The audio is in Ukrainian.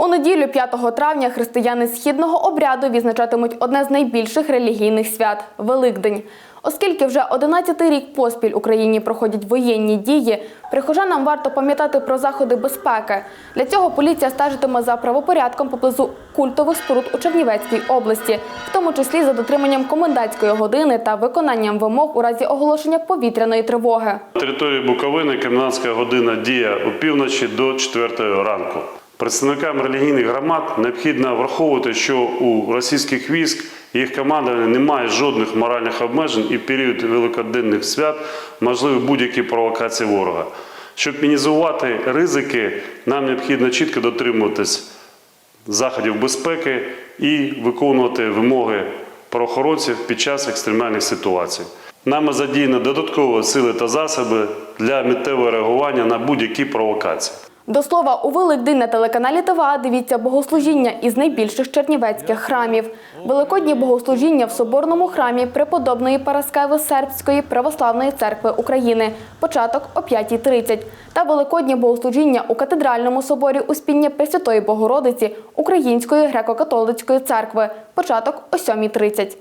У неділю 5 травня християни східного обряду відзначатимуть одне з найбільших релігійних свят Великдень. Оскільки вже 11-й рік поспіль Україні проходять воєнні дії, прихожанам варто пам'ятати про заходи безпеки. Для цього поліція стежитиме за правопорядком поблизу культових споруд у Чернівецькій області, в тому числі за дотриманням комендантської години та виконанням вимог у разі оголошення повітряної тривоги. На території Буковини комендантська година діє опівночі до 4 ранку. Представникам релігійних громад необхідно враховувати, що у російських військ їх командування немає жодних моральних обмежень і в період великоденних свят можливі будь-які провокації ворога. Щоб мінізувати ризики, нам необхідно чітко дотримуватись заходів безпеки і виконувати вимоги правоохоронців під час екстремальних ситуацій. Нами задіяно додаткові сили та засоби для миттєвого реагування на будь-які провокації. До слова, у Великдень на телеканалі ТВА дивіться богослужіння із найбільших чернівецьких храмів. Великодні богослужіння в соборному храмі преподобної Параскеви Сербської православної церкви України. Початок о 5.30. Та великодні богослужіння у катедральному соборі Успіння Пресвятої Богородиці Української греко-католицької церкви. Початок о 7.30.